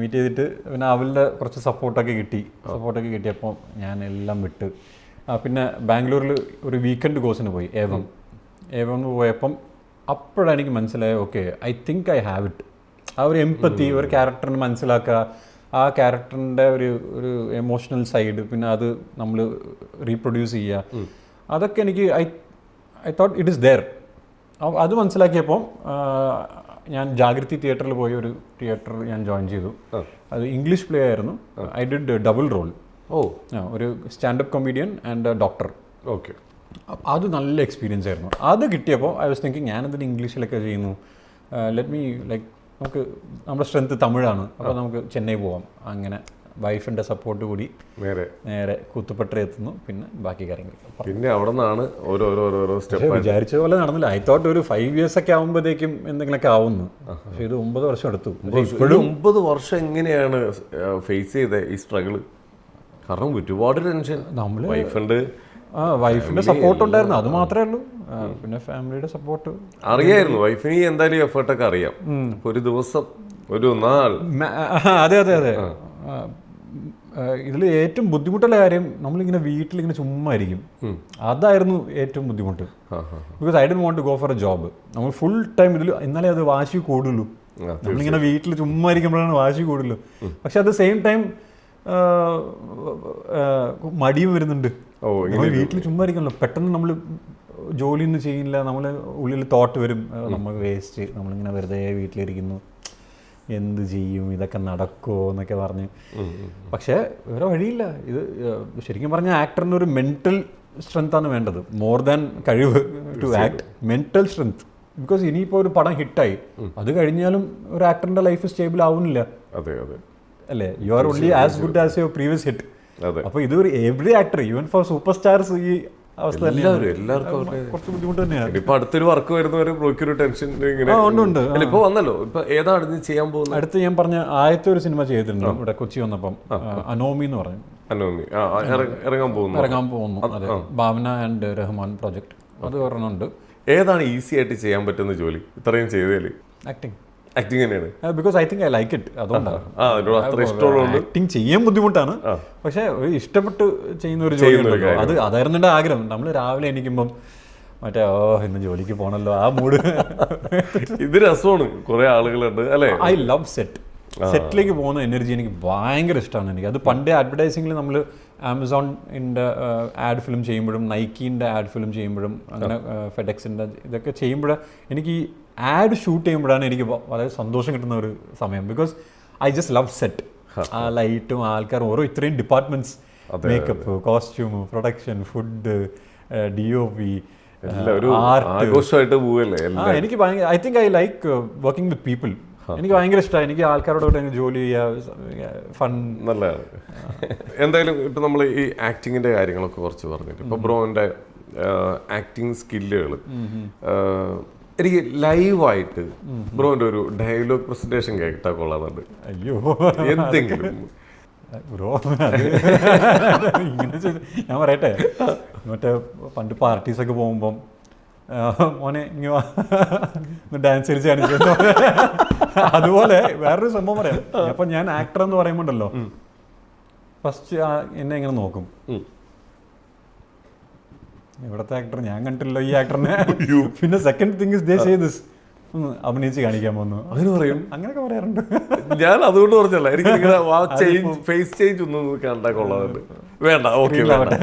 മീറ്റ് ചെയ്തിട്ട് പിന്നെ അവളുടെ കുറച്ച് സപ്പോർട്ടൊക്കെ കിട്ടി. സപ്പോർട്ടൊക്കെ കിട്ടിയപ്പോൾ ഞാൻ എല്ലാം വിട്ട്. പിന്നെ ബാംഗ്ലൂരിൽ ഒരു വീക്കെൻഡ് കോഴ്സിന് പോയി ഏവം ഏവം പോയപ്പം അപ്പോഴാണ് എനിക്ക് മനസ്സിലായത് okay I think I have it ah ഒരു എമ്പത്തി ഒരു ക്യാരക്ടറിന് മനസ്സിലാക്കുക. ആ ക്യാരക്ടറിന്റെ ഒരു ഒരു എമോഷണൽ സൈഡ് പിന്നെ അത് നമ്മൾ റീപ്രൊഡ്യൂസ് ചെയ്യുക. അതൊക്കെ എനിക്ക് I I thought it is there അത് മനസ്സിലാക്കിയപ്പോൾ ഞാൻ ജാഗ്രതി തിയേറ്ററിൽ പോയി ഒരു തിയേറ്റർ ഞാൻ ജോയിൻ ചെയ്തു. അത് ഇംഗ്ലീഷ് പ്ലേ ആയിരുന്നു. I did double role oh. ഒരു standup comedian and doctor okay അത് നല്ല എക്സ്പീരിയൻസ് ആയിരുന്നു. അത് കിട്ടിയപ്പോൾ ഐ വാസ് തിങ്കിങ് ഞാനെന്തിന് ഇംഗ്ലീഷിലൊക്കെ ചെയ്യുന്നു. ലെറ്റ് മീ ലൈക്ക് നമുക്ക് നമ്മുടെ സ്ട്രെങ്ത് തമിഴാണ്. അപ്പോൾ നമുക്ക് ചെന്നൈ പോവാം. അങ്ങനെ വൈഫിന്റെ സപ്പോർട്ട് കൂടി നേരെ. നേരെ കൂത്തുപെട്ട എത്തുന്നു. പിന്നെ ബാക്കി കാര്യങ്ങൾ. പിന്നെ അവിടെ നിന്നാണ് ഓരോരോ ഓരോരോ സ്റ്റെപ്പ് വിചാരിച്ച പോലെ നടന്നില്ല. ഐ തോട്ട് ഒരു ഫൈവ് ഇയേഴ്സ് ഒക്കെ ആകുമ്പോഴത്തേക്കും എന്തെങ്കിലുമൊക്കെ ആവുന്നു. പക്ഷേ ഇത് ഒമ്പത് വർഷം എടുത്തു. ഇപ്പോഴും ഒമ്പത് വർഷം എങ്ങനെയാണ് ഫേസ് ചെയ്തത് ഈ സ്ട്രഗിൾ കാരണം ഒരുപാട് ടെൻഷൻ. നമ്മൾ വൈഫുണ്ട്. ആ വൈഫിന്റെ സപ്പോർട്ട് ഉണ്ടായിരുന്നു. അത് മാത്രമേ ഉള്ളൂ. പിന്നെ ഫാമിലിയുടെ സപ്പോർട്ട് അറിയായിരുന്നു. വൈഫിന് എന്തായാലും എഫേർട്ടൊക്കെ അറിയാം. ഒരു ദിവസം ഒരു നാൾ. അതെ അതെ അതെ. ഇതിൽ ഏറ്റവും ബുദ്ധിമുട്ടുള്ള കാര്യം നമ്മളിങ്ങനെ വീട്ടിലിങ്ങനെ ചുമ്മാ ഇരിക്കും. അതായിരുന്നു ഏറ്റവും ബുദ്ധിമുട്ട്. Because I don't want to go for a job നമ്മൾ ഫുൾ ടൈം ഇതിൽ എന്നാലേ അത് വാശി കൂടുള്ളൂ. നമ്മളിങ്ങനെ വീട്ടിൽ ചുമ്മാ ഇരിക്കുമ്പോഴാണ് വാശി കൂടുള്ളൂ. പക്ഷെ അറ്റ് ദ സെയിം ടൈം മടിയും വരുന്നുണ്ട്. ഓ നമ്മൾ വീട്ടിൽ ചുമ്മാ ഇരിക്കണല്ലോ. പെട്ടെന്ന് നമ്മൾ ജോലിയൊന്നും ചെയ്യില്ല നമ്മൾ ഉള്ളിൽ തോട്ട് വരും. നമ്മൾ വേസ്റ്റ് നമ്മളിങ്ങനെ വെറുതെ വീട്ടിലിരിക്കുന്നു. എന്ത് ചെയ്യും? ഇതൊക്കെ നടക്കുമോ എന്നൊക്കെ പറഞ്ഞ്. പക്ഷേ വേറെ വഴിയില്ല. ഇത് ശരിക്കും പറഞ്ഞാൽ ആക്ടറിന് ഒരു മെന്റൽ സ്ട്രെങ്ത് ആണ് വേണ്ടത്. മോർ ദാൻ കഴിവ് to act mental strength because ഇനിയിപ്പോൾ ഒരു പടം ഹിറ്റായി അത് കഴിഞ്ഞാലും ഒരു ആക്ടറിന്റെ ലൈഫ് സ്റ്റേബിൾ ആവുന്നില്ല. അതെ അതെ. അല്ലേ? You are only as good as your previous hit അപ്പോൾ അപ്പൊ ഇത് ഒരു every actor even for super stars ഈ അവസ്ഥ കുറച്ച് ബുദ്ധിമുട്ട് തന്നെയാണ്. ഇപ്പൊ അടുത്തൊരു വർക്ക് വരുന്നവര് ടെൻഷൻ ഇങ്ങനെ ഉണ്ട്. ഇപ്പൊ വന്നല്ലോ. ഇപ്പൊ ഏതാണ് ഇത് ചെയ്യാൻ പോകുന്നത്? അടുത്ത് ഞാൻ പറഞ്ഞ ആദ്യത്തെ ഒരു സിനിമ ചെയ്തിട്ടുണ്ട് ഇവിടെ കൊച്ചി വന്നപ്പം. അനോമി എന്ന് പറഞ്ഞു അനോമി. ഇറങ്ങാൻ പോകുന്നു. ഇറങ്ങാൻ പോകുന്നു ഭാവന ആൻഡ് റഹ്മാൻ പ്രോജക്ട് അത് ഒരെണ്ണമുണ്ട് ഏതാണ് ഈസി ആയിട്ട് ചെയ്യാൻ പറ്റുന്ന ജോലി? ഇത്രയും ചെയ്തേ ആക്ടിങ് ആക്ടിങ് തന്നെയാണ്. Because I think I like it അതുകൊണ്ടാണ്. ആക്ടിങ് ചെയ്യാൻ ബുദ്ധിമുട്ടാണ്. പക്ഷേ ഇഷ്ടപ്പെട്ട് ചെയ്യുന്ന ഒരു ജോലി അത് അതായിരുന്നു എന്റെ ആഗ്രഹം. നമ്മൾ രാവിലെ എണീക്കുമ്പം മറ്റേ ഓ ഇന്ന് ജോലിക്ക് പോണല്ലോ ആ മൂഡ്. ഇത് രസമാണ്. കുറെ ആളുകളുണ്ട് അല്ലേ? ഐ ലവ് സെറ്റ് സെറ്റിലേക്ക് പോകുന്ന എനർജി എനിക്ക് ഭയങ്കര ഇഷ്ടമാണ് എനിക്ക്. അത് പണ്ടേ അഡ്വർടൈസിങ്ങിൽ നമ്മൾ ആമസോണിന്റെ ആഡ് ഫിലിം ചെയ്യുമ്പോഴും നൈക്കീന്റെ ആഡ് ഫിലിം ചെയ്യുമ്പോഴും അങ്ങനെ ഫെഡെക്സിന്റെ ഇതൊക്കെ ചെയ്യുമ്പോൾ എനിക്ക് ആഡ് ഷൂട്ട് ചെയ്യുമ്പോഴാണ് എനിക്ക് വളരെ സന്തോഷം കിട്ടുന്ന ഒരു സമയം. Because I just love set ആ ലൈറ്റും ആൾക്കാരും ഓരോ ഇത്രയും departments makeup costume production food D O P എനിക്ക് I think I like working with people എനിക്ക് ഭയങ്കര ഇഷ്ടമാണ് എനിക്ക് ആൾക്കാരോട് ജോലി ചെയ്യുക ഫൺ നല്ലതാണ്. എന്തായാലും ഇപ്പം നമ്മൾ ഈ ആക്ടിങ്ങിന്റെ കാര്യങ്ങളൊക്കെ കുറച്ച് പറഞ്ഞിട്ട്. ഇപ്പൊ ബ്രോന്റെ ആക്ടിങ് സ്കില്ലുകൾ എനിക്ക് ലൈവായിട്ട് ബ്രോന്റെ ഒരു ഡയലോഗ് പ്രസന്റേഷൻ കേട്ടാ കൊള്ളാന്നുണ്ട് അയ്യോ. എന്തെങ്കിലും. ബ്രോ ഇങ്ങനെ ഞാൻ പറയട്ടെ മറ്റേ പണ്ട് പാർട്ടീസൊക്കെ പോകുമ്പം മോനെ ഇങ്ങനെ ഡാൻസ് കളിച്ച് കാണിച്ചു അതുപോലെ വേറൊരു സംഭവം പറയാം. അപ്പൊ ഞാൻ ആക്ടർ എന്ന് പറയുമ്പോണ്ടല്ലോ ഫസ്റ്റ് എന്നെ ഇങ്ങനെ നോക്കും. ഇവിടത്തെ ആക്ടർ ഞാൻ കണ്ടില്ലല്ലോ ഈ ആക്ടറിനെ പിന്നെ second thing is they say this അഭിനയിച്ച് കാണിക്കാൻ പോകുന്നു അങ്ങനെ പറയും? അങ്ങനെയൊക്കെ പറയാറുണ്ട്. ഞാൻ അതുകൊണ്ട് പറഞ്ഞല്ല എനിക്ക് നിങ്ങളുടെ ആ ചേഞ്ച് ഫേസ് ചേഞ്ച് ഒന്നും കണ്ടാൽ കൊള്ളാറുണ്ട് വേണ്ട ഓക്കെ വേണ്ട.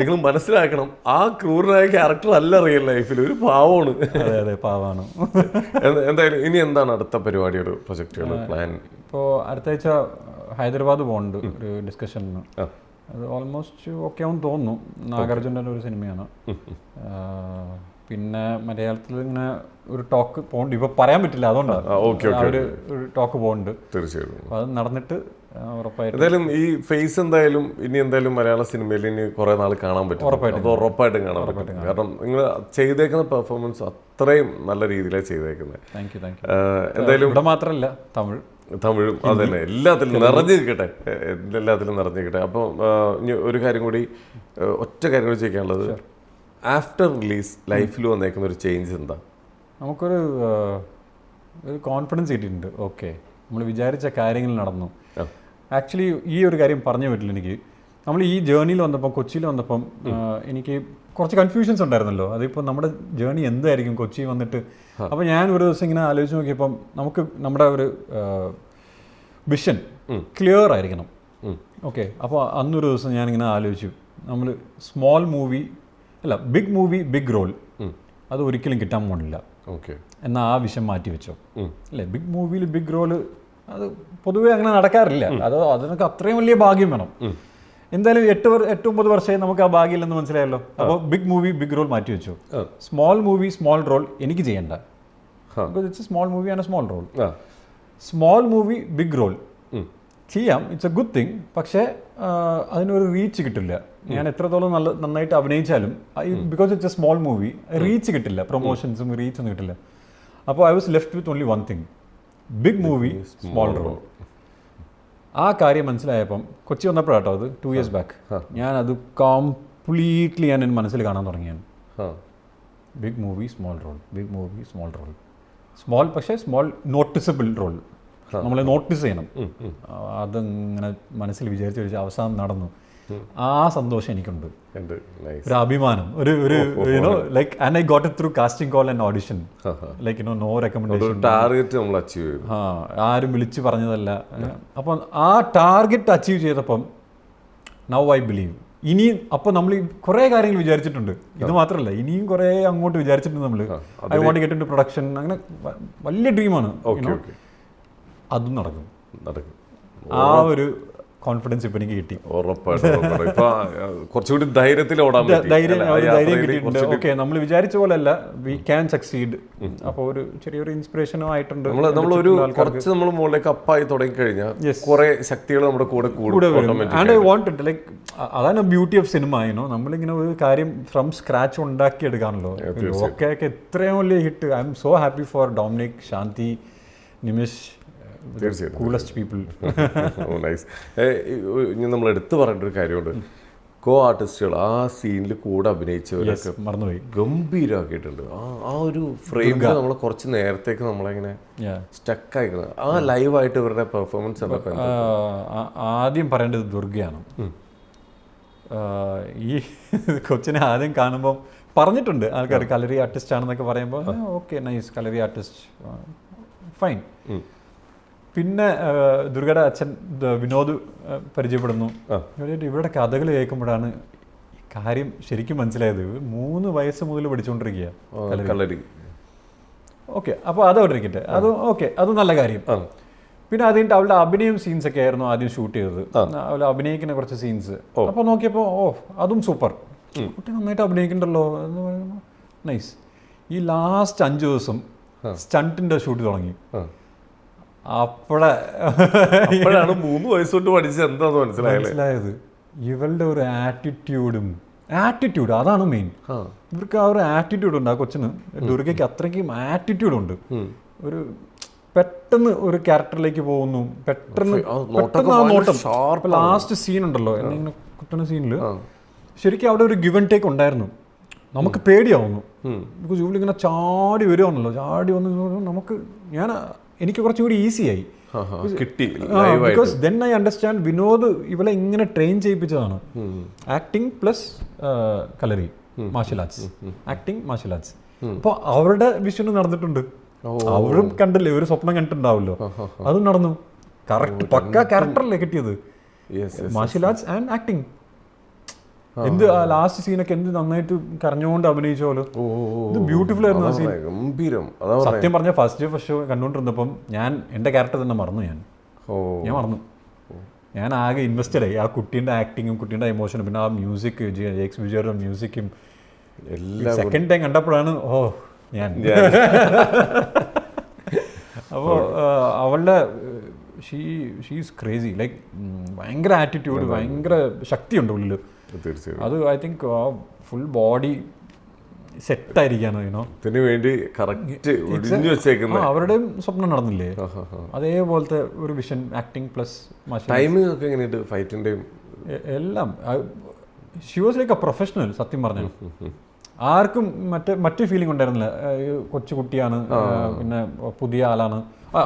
നിങ്ങൾ മനസ്സിലാക്കണം ആ ക്രൂരനായ ക്യാരക്ടർ അല്ല റിയൽ ലൈഫിൽ ഒരു പാവമാണ്. അതെ അതെ പാവാണ്. എന്തായാലും ഇനി എന്താണ് അടുത്ത പരിപാടിയുടെ പ്രൊജക്റ്റുകൾ പ്ലാൻ ഇപ്പോൾ അടുത്ത ആഴ്ച ഹൈദരാബാദ് പോകുന്നുണ്ട് ഒരു ഡിസ്കഷനിൽ. അത് ഓൾമോസ്റ്റ് ഓക്കെ ആവും തോന്നുന്നു. നാഗാർജുന്റെ ഒരു സിനിമയാണ്. പിന്നെ മലയാളത്തിൽ ഇങ്ങനെ ഒരു ടോക്ക് പോകുന്നുണ്ട് ഇപ്പൊ പറയാൻ പറ്റില്ല അതുകൊണ്ടാണ് ഒരു ടോക്ക് പോകുന്നുണ്ട് തീർച്ചയായിട്ടും. അത് നടന്നിട്ട് എന്തായാലും ഈ ഫേസ് എന്തായാലും ഇനി എന്തായാലും മലയാള സിനിമയിൽ ഇനി കുറെ നാൾ കാണാൻ പറ്റും. ഉറപ്പായിട്ടും. അത് ഉറപ്പായിട്ടും കാണാൻ പറ്റും. കാരണം നിങ്ങൾ ചെയ്തേക്കുന്ന പെർഫോമൻസ് അത്രയും നല്ല രീതിയിലാണ് ചെയ്തേക്കുന്നത് എന്തായാലും ഇവിടെ മാത്രമല്ല തമിഴ്. തമിഴും അതന്നെ. എല്ലാത്തിലും നിറഞ്ഞിരിക്കട്ടെ. എല്ലാത്തിലും നിറഞ്ഞിരിക്കട്ടെ. അപ്പോൾ ഇനി ഒരു കാര്യം കൂടി ഒറ്റ കാര്യം കൂടി ചോദിക്കാനുള്ളത് ആഫ്റ്റർ റിലീസ് ലൈഫിൽ വന്നേക്കുന്ന ഒരു ചേഞ്ച് എന്താ? നമുക്കൊരു ഒരു കോൺഫിഡൻസ് കിട്ടിയിട്ടുണ്ട്. ഓക്കെ നമ്മൾ വിചാരിച്ച കാര്യങ്ങൾ നടന്നു. ആക്ച്വലി ഈ ഒരു കാര്യം പറഞ്ഞു പറ്റില്ല എനിക്ക്. നമ്മൾ ഈ ജേർണിയിൽ വന്നപ്പം കൊച്ചിയിൽ വന്നപ്പം എനിക്ക് കുറച്ച് കൺഫ്യൂഷൻസ് ഉണ്ടായിരുന്നല്ലോ. അതിപ്പോൾ നമ്മുടെ ജേണി എന്തായിരിക്കും? കൊച്ചി വന്നിട്ട്. അപ്പോൾ ഞാൻ ഒരു ദിവസം ഇങ്ങനെ ആലോചിച്ച് നോക്കിയപ്പം നമുക്ക് നമ്മുടെ ഒരു വിഷൻ ക്ലിയർ ആയിരിക്കണം. ഓക്കെ അപ്പോൾ അന്നൊരു ദിവസം ഞാനിങ്ങനെ ആലോചിച്ചു. നമ്മൾ സ്മോൾ മൂവി അല്ല ബിഗ് മൂവി ബിഗ് റോൾ അത് ഒരിക്കലും കിട്ടാൻ പോണില്ല. ഓക്കെ എന്നാൽ ആ വിഷം മാറ്റി വെച്ചോ. അല്ലേ? ബിഗ് മൂവിയിൽ ബിഗ് റോൾ അത് പൊതുവേ അങ്ങനെ നടക്കാറില്ല. അത് അതിനൊക്കെ അത്രയും വലിയ ഭാഗ്യം വേണം. എന്തായാലും എട്ട് എട്ട് ഒമ്പത് വർഷമായി നമുക്ക് ആ ഭാഗ്യമില്ലെന്ന് മനസ്സിലായല്ലോ. അപ്പോൾ ബിഗ് മൂവി ബിഗ് റോൾ മാറ്റി വെച്ചു. സ്മോൾ മൂവി സ്മോൾ റോൾ എനിക്ക് ചെയ്യണ്ട. ഇറ്റ്സ് സ്മോൾ മൂവി ആണ് small role small movie big role. ചെയ്യാം. ഇറ്റ്സ് എ ഗുഡ് തിങ് പക്ഷേ അതിനൊരു റീച്ച് കിട്ടില്ല. ഞാൻ എത്രത്തോളം നല്ല നന്നായിട്ട് അഭിനയിച്ചാലും because it's a small movie reach കിട്ടില്ല. പ്രൊമോഷൻസും റീച്ച് ഒന്നും കിട്ടില്ല. അപ്പോൾ I was left with only one thing big movie small role ആ കാര്യം മനസ്സിലായപ്പം കൊച്ചി വന്നപ്പോഴാട്ടോ അത് ടു ഇയേഴ്സ് ബാക്ക് ഞാൻ അത് കംപ്ലീറ്റ്ലി ഞാൻ എന്റെ മനസ്സിൽ കാണാൻ തുടങ്ങിയാണ്. Big movie small role big movie small role small പക്ഷേ സ്മോൾ നോട്ടിസബിൾ റോൾ നമ്മളെ നോട്ടീസ് ചെയ്യണം. അതങ്ങനെ അതിങ്ങനെ മനസ്സിൽ വിചാരിച്ച് വിചാരിച്ച് അവസാനം നടന്നു. ആ സന്തോഷം എനിക്കുണ്ട്. ഒരു അഭിമാനം. ഒരു ഒരു you know like and I got it through casting call and audition like you know no recommendation target നമ്മൾ അച്ചീവ് ചെയ്തു. ആ ആരും വിളിച്ച് പറഞ്ഞതല്ല. അപ്പം ആ ടാർഗറ്റ് അച്ചീവ് ചെയ്തപ്പം നൗ ഐ ബിലീവ് ഇനിയും അപ്പോൾ നമ്മൾ കുറേ കാര്യങ്ങൾ വിചാരിച്ചിട്ടുണ്ട്. ഇത് മാത്രമല്ല ഇനിയും കുറേ അങ്ങോട്ട് വിചാരിച്ചിട്ടുണ്ട് നമ്മൾ I want get in production അങ്ങനെ വലിയ ഡ്രീമാണ് അതും നടക്കും. നടക്കും. ആ ഒരു കോൺഫിഡൻസ് ഇപ്പം എനിക്ക് കിട്ടി. ഉറപ്പായിട്ടും. ഇപ്പൊ കുറച്ചുകൂടി ധൈര്യത്തിൽ ഓടാൻ ധൈര്യം ധൈര്യം കിട്ടിയിട്ടുണ്ട്. ഓക്കെ നമ്മൾ വിചാരിച്ച പോലെ അല്ല വി ക്യാൻ സക്സീഡ് അപ്പോൾ ഒരു ചെറിയൊരു ഇൻസ്പിറേഷനും ആയിട്ടുണ്ട് നമ്മൾ ആൾക്കാർക്ക്. കുറച്ച് നമ്മൾ മുകളിലേക്ക് അപ്പായി തുടങ്ങി കഴിഞ്ഞാൽ. കുറെ ശക്തികൾ നമ്മുടെ കൂടെ കൂടും and I. Want it like അതാണ് ബ്യൂട്ടി ഓഫ് സിനിമ ആയിരുന്നു നമ്മളിങ്ങനെ ഒരു കാര്യം ഫ്രം സ്ക്രാച്ച് ഉണ്ടാക്കി എടുക്കാണല്ലോ ഓക്കെ ഒക്കെ ഇത്രയും വലിയ hit I'm so happy for Dominic Shanthi Nimish തീർച്ചയായിട്ടും. ഓ നൈസ് നമ്മൾ എടുത്തു പറയേണ്ട ഒരു കാര്യമുണ്ട്. കോ ആർട്ടിസ്റ്റുകൾ ആ സീനിൽ കൂടെ അഭിനയിച്ചവരൊക്കെ മറന്നുപോയി. ഗംഭീരമാക്കിയിട്ടുണ്ട് ആ ആ ഒരു ഫ്രെയിം നമ്മൾ കുറച്ച് നേരത്തേക്ക് നമ്മളിങ്ങനെ. സ്റ്റക്ക് ആയിക്കണം ആ ലൈവായിട്ട് ഇവരുടെ പെർഫോമൻസ് ആദ്യം പറയേണ്ടത് ദുർഗയാണ്. ഈ കൊച്ചിനെ ആദ്യം കാണുമ്പോൾ പറഞ്ഞിട്ടുണ്ട് ആൾക്കാർ കലറി ആർട്ടിസ്റ്റ് ആണെന്നൊക്കെ പറയുമ്പോൾ okay nice kalari artist fine പിന്നെ ദുർഗയുടെ അച്ഛൻ വിനോദ് പരിചയപ്പെടുന്നു. ഇവരുടെ കഥകൾ കേൾക്കുമ്പോഴാണ് കാര്യം ശരിക്കും മനസ്സിലായത്. മൂന്ന് വയസ്സ് മുതൽ പഠിച്ചുകൊണ്ടിരിക്കുക. ഓക്കെ അപ്പോൾ അത് അവിടെ ഇരിക്കട്ടെ അത് ഓക്കെ അത് നല്ല കാര്യം. പിന്നെ അത് കഴിഞ്ഞിട്ട് അവളുടെ അഭിനയം സീൻസ് ഒക്കെ ആയിരുന്നു ആദ്യം ഷൂട്ട് ചെയ്തത്. അവൾ അഭിനയിക്കുന്ന കുറച്ച് സീൻസ് അപ്പോൾ നോക്കിയപ്പോൾ ഓ അതും സൂപ്പർ കുട്ടി നന്നായിട്ട് അഭിനയിക്കണ്ടല്ലോ എന്ന് പറയുമ്പോൾ നൈസ് ഈ ലാസ്റ്റ് അഞ്ച് ദിവസം സ്റ്റണ്ടിന്റെ ഷൂട്ട് തുടങ്ങി. ആ. അപ്പോഴാണ് മൂന്ന് വയസ്സ് തൊട്ട് പഠിച്ചത്. എന്താന്ന് മനസ്സിലായത്. ഇവളുടെ ഒരു ആറ്റിറ്റ്യൂഡും ആറ്റിറ്റ്യൂഡ് അതാണ് മെയിൻ ഇവർക്ക് ആ ഒരു ആറ്റിറ്റ്യൂഡ് ഉണ്ട്. ആ കൊച്ചിന് ദുർഗയ്ക്ക് അത്രയ്ക്കും ആറ്റിറ്റ്യൂഡ് ഉണ്ട്. ഒരു പെട്ടെന്ന് ഒരു ക്യാരക്ടറിലേക്ക് പോകുന്നു. പെട്ടെന്ന് പെട്ടെന്ന് ആ നോട്ടം. ലാസ്റ്റ് സീൻ ഉണ്ടല്ലോ. എന്നെ ഇങ്ങനെ കുത്തുന്ന സീനിൽ ശരിക്കും അവിടെ ഒരു ഗിവൻ ടേക്ക് ഉണ്ടായിരുന്നു. നമുക്ക് പേടിയാവുന്നു. ബിക്കോസ് ഇവളിങ്ങനെ ചാടി വരുവാണല്ലോ. ചാടി വന്ന് നമുക്ക് ഞാൻ എനിക്ക് കുറച്ചുകൂടി ഈസിയായി കിട്ടി. Because then I understand Vinod ഇവളെ ഇങ്ങനെ train ചെയ്യിപ്പിച്ചതാണ്. Acting plus kalari martial arts acting martial arts അപ്പോൾ അവരുടെ വിഷന് നടന്നിട്ടുണ്ട്. അവരും കണ്ടില്ലേ ഒരു സ്വപ്നം കണ്ടിട്ടുണ്ടാവുമല്ലോ. അതും നടന്നു. കറക്റ്റ് പക്ക ക്യാരക്ടറല്ലേ കിട്ടിയത്? മാർഷൽ ആർട്സ് ആൻഡ് ആക്ടിങ് എന്ത് ആ ലാസ്റ്റ് സീനൊക്കെ എന്ത് നന്നായിട്ട് കരഞ്ഞുകൊണ്ട് അഭിനയിച്ച പോലെ ഓ ഓ, ഓ. ഇത് ബ്യൂട്ടിഫുൾ ആയിരുന്നു ആ സീൻ ഗംഭീരം. സത്യം പറഞ്ഞ ഫസ്റ്റ് ഫസ്റ്റ് ഷോ കണ്ടുകൊണ്ടിരുന്നപ്പം ഞാൻ എന്റെ ക്യാരക്ടർ തന്നെ മറന്നു ഞാൻ. ഞാൻ മറന്നു. ഞാൻ ആകെ ഇൻവെസ്റ്റഡ് ആയി ആ കുട്ടിയുടെ ആക്ടിങ്ങും കുട്ടിയുടെ എമോഷനും പിന്നെ ആ മ്യൂസിക് ജേക്സ് വിജയുടെ മ്യൂസിക്കും എല്ലാം സെക്കൻഡ് ടൈം കണ്ടപ്പോഴാണ് ഓ ഞാൻ. അപ്പോൾ അവളുടെ ഷീ ഷീസ് ക്രേസി ലൈക്ക് ഭയങ്കര ആറ്റിറ്റ്യൂഡ് ഭയങ്കര. ശക്തിയുണ്ട് ഉള്ളിൽ തീർച്ചയായും. അത് ഐ തിങ്ക് ഫുൾ ബോഡി സെറ്റായിരിക്കാണ് യുനോ ഇതിനു വേണ്ടി കറക്റ്റ് വെച്ചേക്കുന്ന അവരുടെയും സ്വപ്നം നടന്നില്ലേ? അതേപോലത്തെ ഒരു വിഷൻ ആക്ടിങ് പ്ലസ് ടൈമിംഗ് ഒക്കെ എങ്ങനെയുണ്ട് ഫൈറ്റിന്റെയും എല്ലാം she was like a professional സത്യം പറഞ്ഞു ആർക്കും മറ്റേ മറ്റു ഫീലിംഗ് ഉണ്ടായിരുന്നില്ല. കൊച്ചു കുട്ടിയാണ് പിന്നെ പുതിയ ആളാണ്.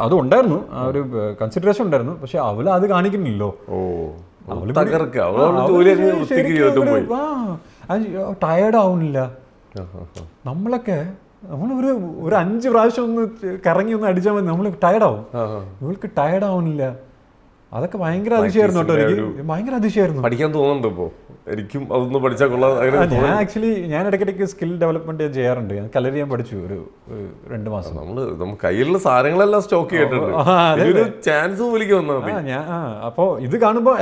അതുണ്ടായിരുന്നു ഉണ്ടായിരുന്നു. ആ ഒരു കൺസിഡറേഷൻ ഉണ്ടായിരുന്നു. പക്ഷെ അവൾ അത് കാണിക്കുന്നില്ലല്ലോ. ടയേർഡ് ആവുന്നില്ല. നമ്മളൊക്കെ നമ്മൾ ഒരു അഞ്ച് പ്രാവശ്യം ഒന്ന് കറങ്ങി ഒന്ന് അടിച്ചാൽ മതി. നമ്മൾ ടയർഡാവും ആവും. ഇവൾക്ക് ടയർഡ് ആവുന്നില്ല. അതൊക്കെ ഭയങ്കര അതിശയായിരുന്നു കേട്ടോ. എനിക്ക് ഭയങ്കര അതിശയായിരുന്നു. പഠിക്കാൻ തോന്നുന്നുണ്ട് ഇപ്പോ? എനിക്കും അതൊന്ന് പഠിച്ചാൽ കൊള്ളാം ഞാൻ ആക്ച്വലി ഞാൻ ഇടയ്ക്കിടയ്ക്ക് സ്കിൽ ഡെവലപ്മെന്റ് ഞാൻ ചെയ്യാറുണ്ട്. ഞാൻ കലരി ഞാൻ പഠിച്ചു ഒരു രണ്ട് മാസം. നമ്മൾ നമുക്ക് കയ്യിലുള്ള സാധനങ്ങളെല്ലാം സ്റ്റോക്ക് ചെയ്തിട്ടുണ്ട്. ചാൻസ് പോലിക്ക് വന്നാൽ മതി. ഞാൻ അപ്പോൾ ഇത് കാണുമ്പോൾ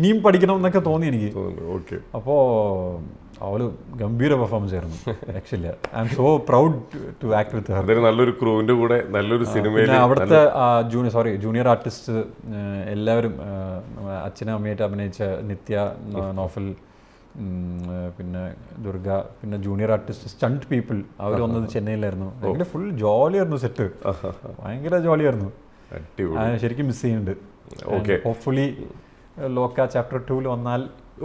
ഇനിയും പഠിക്കണം എന്നൊക്കെ തോന്നി എനിക്ക്. ഓക്കെ അപ്പോൾ അവൾ ഗംഭീര പെർഫോമൻസ് ആയിരുന്നു. Actually I'm so proud to act with her നല്ലൊരു ക്രൂവിന്റെ കൂടെ നല്ലൊരു സിനിമയിൽ പിന്നെ അവിടുത്തെ ജൂനിയർ സോറി ജൂനിയർ ആർട്ടിസ്റ്റ് എല്ലാവരും അച്ഛനും അമ്മയായിട്ട് അഭിനയിച്ച നിത്യ നോഫൽ പിന്നെ ദുർഗ പിന്നെ ജൂനിയർ ആർട്ടിസ്റ്റ് സ്റ്റണ്ട് പീപ്പിൾ അവർ വന്നത് ചെന്നൈയിലായിരുന്നു. ഭയങ്കര ഫുൾ ജോളിയായിരുന്നു സെറ്റ് ഭയങ്കര ജോളിയായിരുന്നു ശരിക്കും മിസ് ചെയ്യുന്നുണ്ട്. ഓക്കെ. ഹോപ്പ്ഫുള്ളി ലോക്ക ചാപ്റ്റർ ടൂവിൽ വന്നാൽ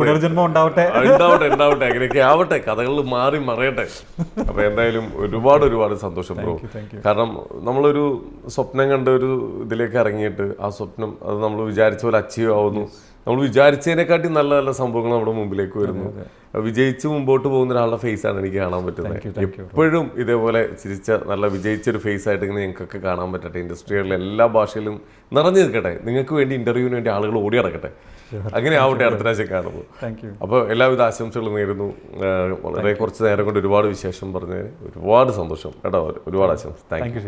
പുനർജന്മം ഉണ്ടാവട്ടെ. ഉണ്ടാവട്ടെ ഉണ്ടാവട്ടെ അങ്ങനെയൊക്കെ ആവട്ടെ കഥകളിൽ മാറി മറയട്ടെ. അപ്പൊ എന്തായാലും ഒരുപാട് ഒരുപാട് സന്തോഷം ബ്രോ. കാരണം നമ്മളൊരു സ്വപ്നം കണ്ട ഒരു ഇതിലേക്ക് ഇറങ്ങിയിട്ട് ആ സ്വപ്നം അത് നമ്മൾ വിചാരിച്ച പോലെ അച്ചീവ് ആവുന്നു. നമ്മൾ വിചാരിച്ചതിനെക്കാട്ടി നല്ല നല്ല സംഭവങ്ങൾ നമ്മുടെ മുമ്പിലേക്ക് വരുന്നു. വിജയിച്ച് മുമ്പോട്ട് പോകുന്ന ഒരാളുടെ ഫേസ് ആണ് എനിക്ക് കാണാൻ പറ്റുന്നത്. എപ്പോഴും ഇതേപോലെ ചിരിച്ച നല്ല വിജയിച്ച ഒരു ഫേസ് ആയിട്ട് ഇങ്ങനെ ഞങ്ങൾക്കൊക്കെ കാണാൻ പറ്റട്ടെ. ഇൻഡസ്ട്രികളിലെ എല്ലാ ഭാഷയിലും നിറഞ്ഞു നിൽക്കട്ടെ. നിങ്ങൾക്ക് വേണ്ടി ഇന്റർവ്യൂവിന് വേണ്ടി ആളുകൾ ഓടി നടക്കട്ടെ. അങ്ങനെ ആവട്ടെ അടുത്ത യു അപ്പോൾ എല്ലാവിധ ആശംസകളും നേരുന്നു. വളരെ കുറച്ച് നേരം കൊണ്ട് ഒരുപാട് വിശേഷം പറഞ്ഞതിന് ഒരുപാട് സന്തോഷം. കേട്ടോ ഒരുപാട് ആശംസ. Thank you